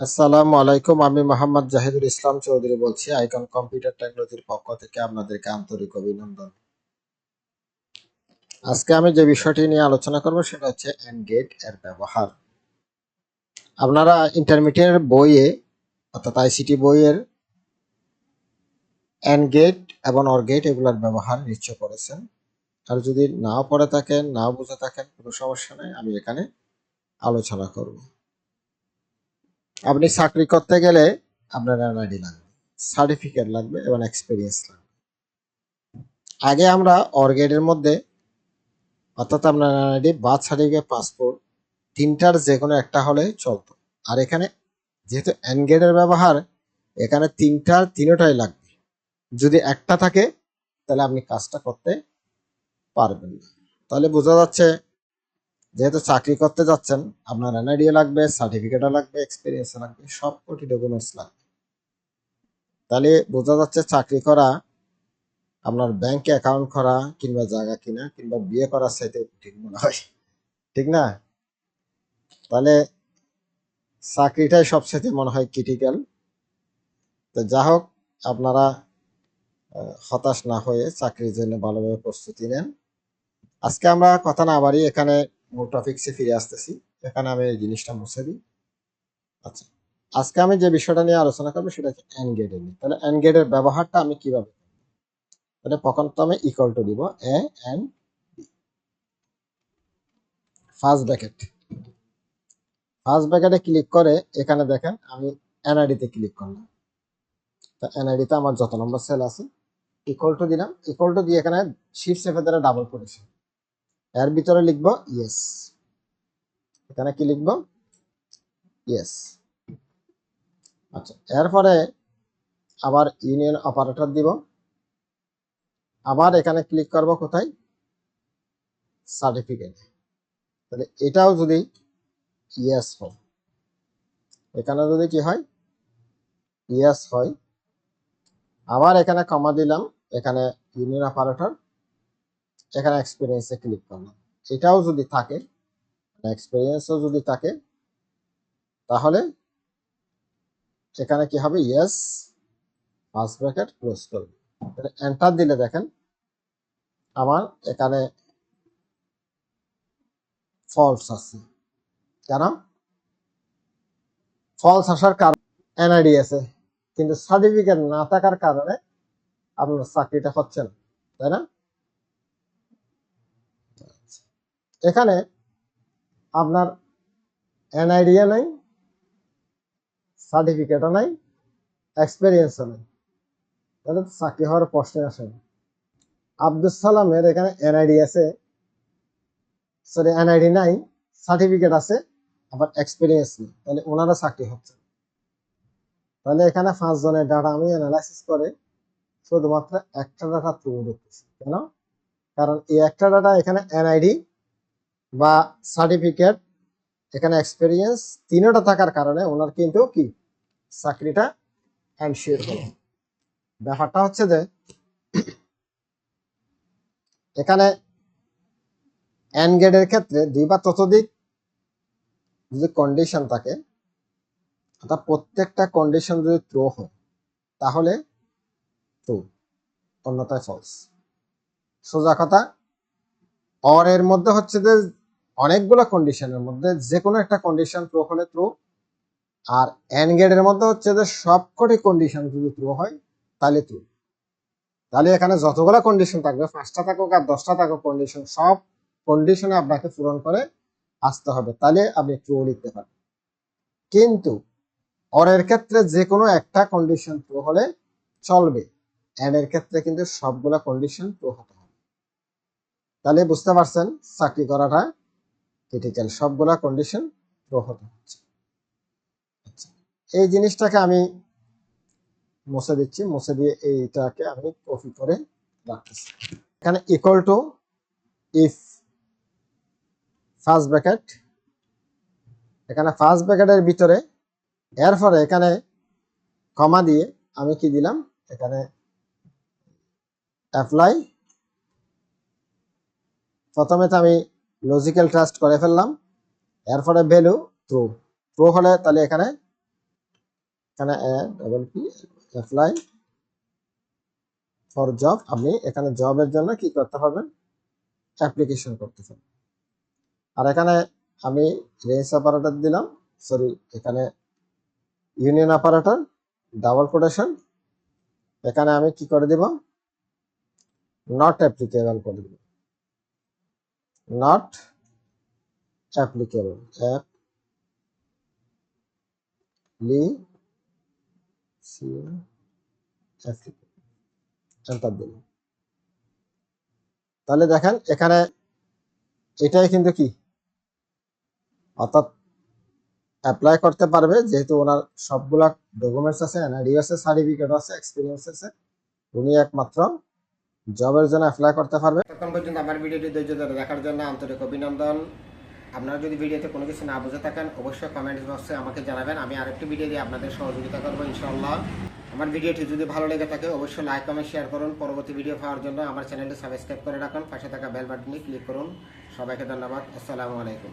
আসসালামু আলাইকুম, আমি মোহাম্মদ জাহিদুল ইসলাম চৌধুরী বলছি, আইকন কম্পিউটার টেকনোলজির পক্ষ থেকে আপনাদেরকে আন্তরিক অভিনন্দন। আজকে আমি যে বিষয়টি নিয়ে আলোচনা করব সেটা হচ্ছে এনগেট এর ব্যবহার। আপনারা ইন্টারমিডিয়েট বইয়ে অর্থাৎ আইসিটি বইয়ের এনগেট এবং অরগেট এগুলোর ব্যবহার নিশ্চয় করেছেন আর যদি নাও পড়ে থাকেন, নাও বুঝে থাকেন, কোনো সমস্যা নেই, আমি এখানে আলোচনা করব। আপনি চাকরি করতে গেলে আপনার এনআইডি লাগবে সার্টিফিকেট লাগবে এবং এক্সপিরিয়েন্স লাগবে। আগে আমরা অর্গেটের মধ্যে, অর্থাৎ আপনার এনআইডি বার্থ সার্টিফিকেট পাসপোর্ট তিনটার যে কোনো একটা হলে চলতো। আর এখানে যেহেতু এনগেটের ব্যবহার, এখানে তিনটার তিনোটাই লাগবে। যদি একটা থাকে, তাহলে আপনি কাজটা করতে পারবেন না। তাহলে বোঝা যাচ্ছে যেহেতু চাকরি করতে যাচ্ছেন, আপনার এনআইডিও লাগবে সার্টিফিকেটও লাগবে এক্সপিরিয়েন্স লাগবে, সব কটি ডকুমেন্টস লাগবে। তাহলে বোঝা যাচ্ছে চাকরি করা, আপনার ব্যাংকে অ্যাকাউন্ট করা কিংবা জায়গা কিনা কিংবা বিয়ে করার সাথে ঠিক মনে হয়। ঠিক না? তাহলে চাকরিটাই সবচেয়ে মনে হয় ক্রিটিক্যাল তো যা হোক, আপনারা হতাশ না হয়ে চাকরির জন্য ভালোভাবে প্রস্তুতি নেন। আজকে আমরা কথা না বাড়ি এখানে মূল টপিক্সে ফিরে আসতেছি। এখানে আমি এই জিনিসটা মুছে দিই। আচ্ছা আজকে আমি যে বিষয়টা নিয়ে আলোচনা করব সেটা হচ্ছে এনগেড নিয়ে। তাহলে এনগেডের ব্যবহারটা আমি কীভাবে? তাহলে আমি ইকুয়াল টু দিব A N first bracket first ব্র্যাকেটে ক্লিক করে এখানে দেখেন, আমি এনআইডি তে ক্লিক করলাম। তা এনআইডি তে আমার যত নম্বর সেল আছে ইকুয়াল টু দিলাম। ইকুয়াল টু দিয়ে এখানে শিফট সেফে দ্বারা ডাবল করেছি। এর ভিতরে লিখব ইয়েস এখানে কি লিখব? ইয়েস আচ্ছা এরপরে আবার ইউনিয়ন অপারেটর দিব। আবার এখানে ক্লিক করব কোথায়? সার্টিফিকেট তাহলে এটাও যদি ইয়েস হয়, এখানে যদি কি হয়? ইয়েস হয়। আবার এখানে কমা দিলাম, এখানে ইউনিয়ন অপারেটর এখানে এক্সপিরিয়েন্সে ক্লিক করলাম। এটাও যদি থাকে এক্সপিরিয়েন্সও যদি থাকে, তাহলে এখানে কি হবে? ইয়েস ফার্স্ট ব্র্যাকেট ক্লোজ করবে। এন্টার দিলে দেখেন, আমার এখানে ফলস আছে। কেন? ফলস আসার কারণ এনআইডি আছে, কিন্তু সার্টিফিকেট না থাকার কারণে আপনার চাকরিটা হচ্ছে না, তাই না? এখানে আপনার এনআইডিও নাই, সার্টিফিকেটও নাই এক্সপিরিয়েন্সও নাই। তাহলে চাকরি হওয়ার প্রশ্নে আসে আব্দুল সালামের এখানে এনআইডি আছে, সরি, এনআইডি নাই, সার্টিফিকেট আছে, আবার এক্সপিরিয়েন্স নেই, তাহলে ওনারা চাকরি হচ্ছে। তাহলে এখানে পাঁচজনের ডাটা আমি অ্যানালাইসিস করে শুধুমাত্র একটা ডাটা তুলে দেখতেছি কেন? কারণ এই একটা ডাটা এখানে এনআইডি বা সার্টিফিকেট এখানে এক্সপিরিয়েন্স তিনটা থাকার কারণে ওনার কিন্তু কি? চাকরিটা এনশিওর হলো। ব্যাপারটা হচ্ছে যে, এখানে এনগেডের ক্ষেত্রে দুই বা ততোধিক যদি কন্ডিশন থাকে, অর্থাৎ প্রত্যেকটা কন্ডিশন যদি ট্রু হয়, তাহলে ট্রু অন্যথায় ফলস সোজা কথা অর এর মধ্যে হচ্ছে যে অনেকগুলো কন্ডিশনের মধ্যে যে কোনো একটা কন্ডিশন ট্রু হলে ট্রু আর এন গেটের মধ্যে হচ্ছে যে সবকটি কন্ডিশন যদি ট্রু হয়, তাহলে ট্রু তাহলে এখানে যতগুলো কন্ডিশন থাকবে, পাঁচটা থাকুক আর দশটা থাকুক কন্ডিশন সব কন্ডিশনে আপনাকে পূরণ করে আসতে হবে। তাহলে আপনি ট্রু লিখতে পারবেন। কিন্তু অরের ক্ষেত্রে যে কোনো একটা কন্ডিশন ট্রু হলে চলবে। এর ক্ষেত্রে কিন্তু সবগুলা কন্ডিশন ট্রু হবে। তাহলে বুঝতে পারছেন, চাকরি করাটা ক্রিটিক্যাল সবগুলা কন্ডিশন হতে হচ্ছে। আচ্ছা এই জিনিসটাকে আমি মুছে দিচ্ছি, মুছে দিয়ে এইটাকে আমি কপি করে রাখতেছি। এখানে equal to if first bracket এখানে ফার্স্ট ব্র্যাকেটের ভিতরে, এরপরে এখানে কমা দিয়ে আমি কি দিলাম? এখানে অ্যাপ্লাই প্রথমে তো আমি লজিক্যাল ট্রাস্ট করে ফেললাম, এরপরে ভ্যালু ট্রু ট্রু হলে তাহলে এখানে এখানে double P apply for job আপনি এখানে জবের জন্য কি করতে পারবেন? অ্যাপ্লিকেশন করতে পারবেন। আর এখানে আমি রেঞ্জ অপারেটর দিলাম সরি এখানে ইউনিয়ন অপারেটর ডাবল কোটেশন এখানে আমি কি করে দিব? নট অ্যাপ্লিকেবল করে দিব। লি সি এন্টার তাহলে দেখেন, এখানে এটাই কিন্তু কি? অর্থাৎ অ্যাপ্লাই করতে পারবে, যেহেতু ওনার সবগুলা ডকুমেন্টস আছে এনআইডিএস সার্টিফিকেট আছে এক্সপিরিয়েন্স আছে, উনি একমাত্র জবের জন্য অ্যাপ্লাই করতে পারবে। ততক্ষণ পর্যন্ত আমার ভিডিওটি ধৈর্য ধরে দেখার জন্য আন্তরিক অভিনন্দন। আপনারা যদি ভিডিওতে কোনো কিছু না বুঝে থাকেন, অবশ্যই কমেন্ট বক্সে আমাকে জানাবেন। আমি আরেকটি ভিডিও দিয়ে আপনাদের সহযোগিতা করব, ইনশাআল্লাহ। আমার ভিডিওটি যদি ভালো লেগে থাকে, অবশ্যই লাইক কমেন্ট শেয়ার করুন। পরবর্তী ভিডিও পাওয়ার জন্য আমার চ্যানেলটি সাবস্ক্রাইব করে রাখুন। পাশে থাকা বেল বাটনে ক্লিক করুন। সবাইকে ধন্যবাদ। আসসালামু আলাইকুম।